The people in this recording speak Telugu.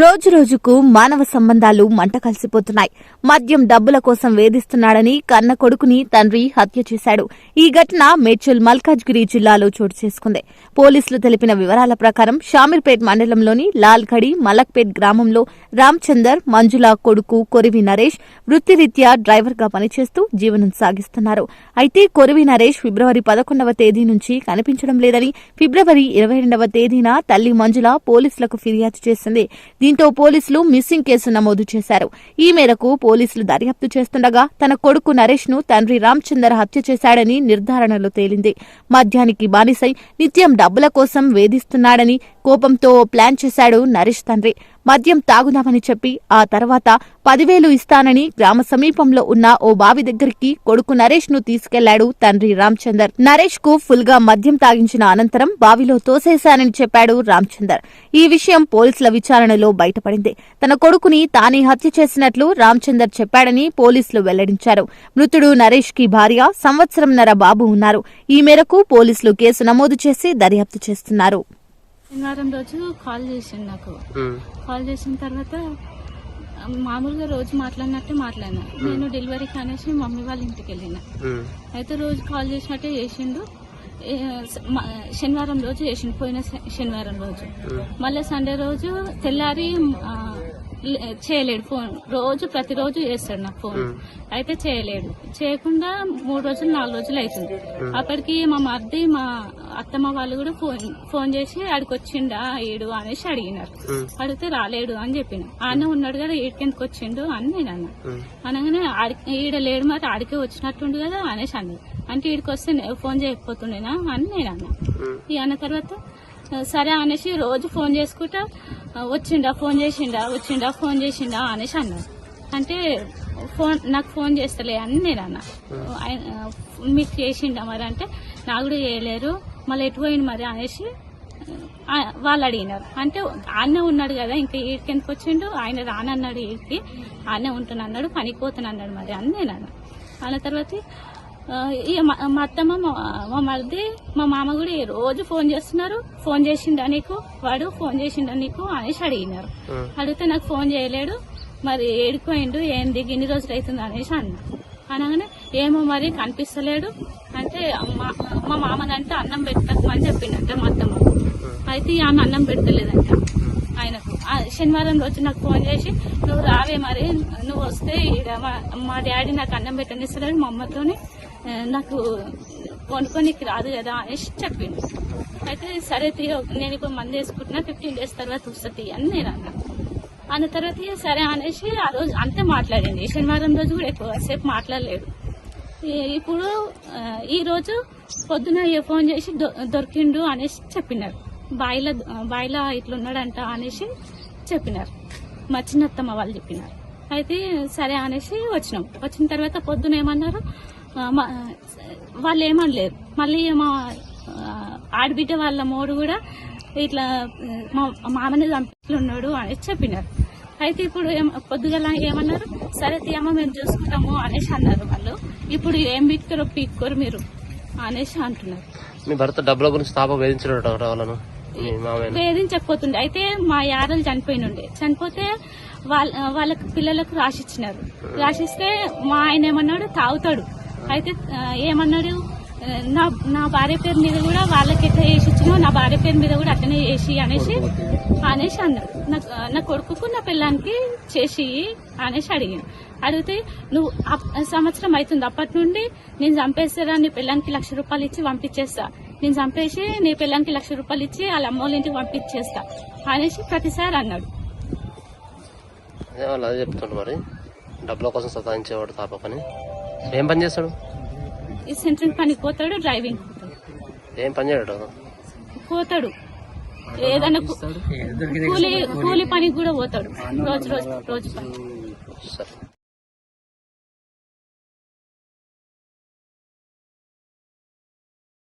రోజు రోజుకు మానవ సంబంధాలు మంట కలిసిపోతున్నాయి. మద్యం డబ్బుల కోసం వేధిస్తున్నాడని కన్న కొడుకుని తండ్రి హత్య చేశాడు. ఈ ఘటన మేడ్చల్ మల్కాజ్గిరి జిల్లాలో చోటు చేసుకుంది. పోలీసులు తెలిపిన వివరాల ప్రకారం షామీర్పేట్ మండలంలోని లాల్ఖడి మలక్పేట్ గ్రామంలో రామచందర్ మంజుల కొడుకు కొరివి నరేష్ వృత్తిరీత్యా డ్రైవర్గా పనిచేస్తూ జీవనం సాగిస్తున్నారు. అయితే కొరివి నరేష్ ఫిబ్రవరి పదకొండవ తేదీ నుంచి కనిపించడం లేదని ఫిబ్రవరి ఇరవై రెండవ తేదీన తల్లి మంజుల పోలీసులకు ఫిర్యాదు చేసింది. దీంతో పోలీసులు మిస్సింగ్ కేసు నమోదు చేశారు. ఈ మేరకు పోలీసులు దర్యాప్తు చేస్తుండగా తన కొడుకు నరేష్ను తండ్రి రామచందర్ హత్య చేశాడని నిర్ధారణలో తేలింది. మద్యానికి బానిసై నిత్యం డబ్బుల కోసం వేధిస్తున్నాడని కోపంతో ప్లాన్ చేశాడు నరేష్ తండ్రి. మద్యం తాగుదామని చెప్పి ఆ తర్వాత పదివేలు ఇస్తానని గ్రామ సమీపంలో ఉన్న ఓ బావి దగ్గరికి కొడుకు నరేష్ను తీసుకెళ్ళాడు తండ్రి రామచందర్. నరేష్కు ఫుల్గా మద్యం తాగించిన అనంతరం బావిలో తోసేశానని చెప్పాడు రామచందర్. ఈ విషయం పోలీసుల విచారణలో బయటపడింది. తన కొడుకుని తానే హత్య చేసినట్లు రామచందర్ చెప్పాడని పోలీసులు వెల్లడించారు. మృతుడు నరేష్కి భార్య సంవత్సరంన్నర బాబు ఉన్నారు. ఈ మేరకు పోలీసులు కేసు నమోదు చేసి దర్యాప్తు చేస్తున్నారు. శనివారం రోజు కాల్ చేసిండు నాకు. కాల్ చేసిన తర్వాత మామూలుగా రోజు మాట్లాడినట్టే మాట్లాడినా. నేను డెలివరీకి అనేసి మమ్మీ వాళ్ళ ఇంటికి వెళ్ళిన. అయితే రోజు కాల్ చేసినట్టే చేసిండు. శనివారం రోజు చేసిండు. పోయిన శనివారం రోజు. మళ్ళీ సండే రోజు తెల్లారి చేయలేడు ఫోన్. రోజు ప్రతిరోజు చేస్తాడు నాకు ఫోన్. అయితే చేయలేడు. చేయకుండా మూడు రోజులు నాలుగు రోజులు అవుతుంది. అప్పటికి మా మర్ది మా అత్తమ్మ వాళ్ళు కూడా ఫోన్ ఫోన్ చేసి ఆడికి వచ్చిండా? ఏడు? అనేసి అడిగినారు. అడిగితే రాలేడు అని చెప్పిన. ఆయన ఉన్నాడు కదా ఈడికి ఎందుకు వచ్చిండు? అని నేను అన్నా. అనగానే ఆడి- ఈడ లేడు మరి ఆడికే వచ్చినట్టుండు కదా అనేసి అన్నది. అంటే ఈడికి వస్తే ఫోన్ చేయకపోతుండేనా? అని నేను అన్నా. ఈ అన్న తర్వాత సరే అనేసి రోజు ఫోన్ చేసుకుంటా వచ్చిండా ఫోన్ చేసిండా వచ్చిండా ఫోన్ చేసిండా అనేసి అన్నాడు అంటే ఫోన్ నాకు ఫోన్ చేస్తలే అని నేను అన్నా. మీకు చేసిండా మరి అంటే నాకు కూడా చేయలేరు మళ్ళీ ఎటు పోయింది మరి అనేసి వాళ్ళు అడిగినారు. అంటే ఆయనే ఉన్నాడు కదా ఇంకా ఈడికి ఎందుకు వచ్చిండు? ఆయన రానన్నాడు ఈడికి. ఆయనే ఉంటున్నాడు అన్నాడు పనికి పోతున్నాడు మరి అని నేను అన్నా. అన్న తర్వాత ఇక మా మా అత్తమ్మ మా మా మరిది మా మామ కూడా ఈ రోజు ఫోన్ చేస్తున్నారు. ఫోన్ చేసిండా నీకు? వాడు ఫోన్ చేసిండా నీకు అనేసి అడిగినారు. అడిగితే నాకు ఫోన్ చేయలేడు. మరి ఏడిపోయిండు ఏంది ఇన్ని రోజులు అవుతుంది అనేసి అన్న. అనగానే ఏమో మరి కనిపిస్తలేడు. అంటే మా మా మామనంటే అన్నం పెట్టకమని చెప్పిండంట మా అత్తమ్మ. అయితే ఈ ఆమె అన్నం పెడతలేదంట ఆయనకు. శనివారం రోజు నాకు ఫోన్ చేసి నువ్వు రావే మరి నువ్వు వస్తే ఈడ మా- మా డాడీ నాకు అన్నం పెట్టనిస్తలేడు మా అమ్మతోని నాకు కొనుక్కోనికి రాదు కదా అనేసి చెప్పిండు. అయితే సరే తీయ నేను ఇప్పుడు మంది వేసుకుంటున్నా ఫిఫ్టీన్ డేస్ తర్వాత వస్తుంది అని నేను అన్నా. అన్న తర్వాత సరే అనేసి ఆ రోజు అంతే మాట్లాడింది. శనివారం రోజు కూడా ఎక్కువసేపు మాట్లాడలేడు ఇప్పుడు ఈరోజు ఈ రోజు పొద్దున ఫోన్ చేసి దొ- దొరికిండు అనేసి చెప్పినారు. బాయిలో బాయిలో ఇట్లున్నాడంట అనేసి చెప్పినారు. మా చిన్నత్తమ్మ వాళ్ళు చెప్పినారు. అయితే సరే అనేసి వచ్చినాం. వచ్చిన తర్వాత పొద్దున ఏమన్నారు? వాళ్ళు ఏమనలేరు. మళ్ళీ మా ఆడబిడ్డ వాళ్ళ మోడు కూడా ఇట్లా మా మామని చంపిట్లున్నాడు అనేసి చెప్పినారు. అయితే ఇప్పుడు ఏం- పొద్దుగల ఏమన్నారు? సరే తీయమ్మ మేము చూసుకుంటాము అనేసి అన్నారు వాళ్ళు. ఇప్పుడు ఏం పీక్కోరు పీక్కోరు మీరు అనేసి అంటున్నారు. మీ భర్త డబ్బుల గురించి తాప వేధించడం వేధించకపోతుండే. అయితే మా యారలు చనిపోయినుండే. చనిపోతే వాళ్ళ వాళ్ళకి పిల్లలకు రాసిచ్చినారు. రాసిస్తే మా ఆయన ఏమన్నాడు? తాగుతాడు. అయితే ఏమన్నాడు నా నా భార్య పేరు మీద కూడా వాళ్ళకి ఎట్లా చేసి ఇచ్చినో నా భార్య పేరు మీద కూడా అట్లనే చేసి అనేసి అనేసి అన్నాడు నా నా కొడుకుకు నా పిల్లానికి చేసి అనేసి అడిగాను. అడిగితే నువ్వు అప్- సంవత్సరం అవుతుంది. అప్పటి నుండి నేను చంపేస్తారా? నీ పిల్లానికి లక్ష రూపాయలు ఇచ్చి పంపించేస్తా. నేను చంపేసి నీ పిల్లానికి లక్ష రూపాయలు ఇచ్చి వాళ్ళ అమ్మోళ్ళ ఇంటికి పంపించేస్తా. అనేసి ప్రతిసారి అన్నాడు. అదే వాళ్ళు అదే చెప్తుండ్రు మరి. డబ్బుల కోసం సతాయించేవాడు తాప పని ఏం పని చేస్తాడు? ఈ సెంట్రింగ్ పనికి పోతాడు డ్రైవింగ్ ఏం పని చేయడు? పోతాడు. ఏదైనా కు- కూలి కూలి పనికి కూడా పోతాడు. రోజు రోజు రోజు పని.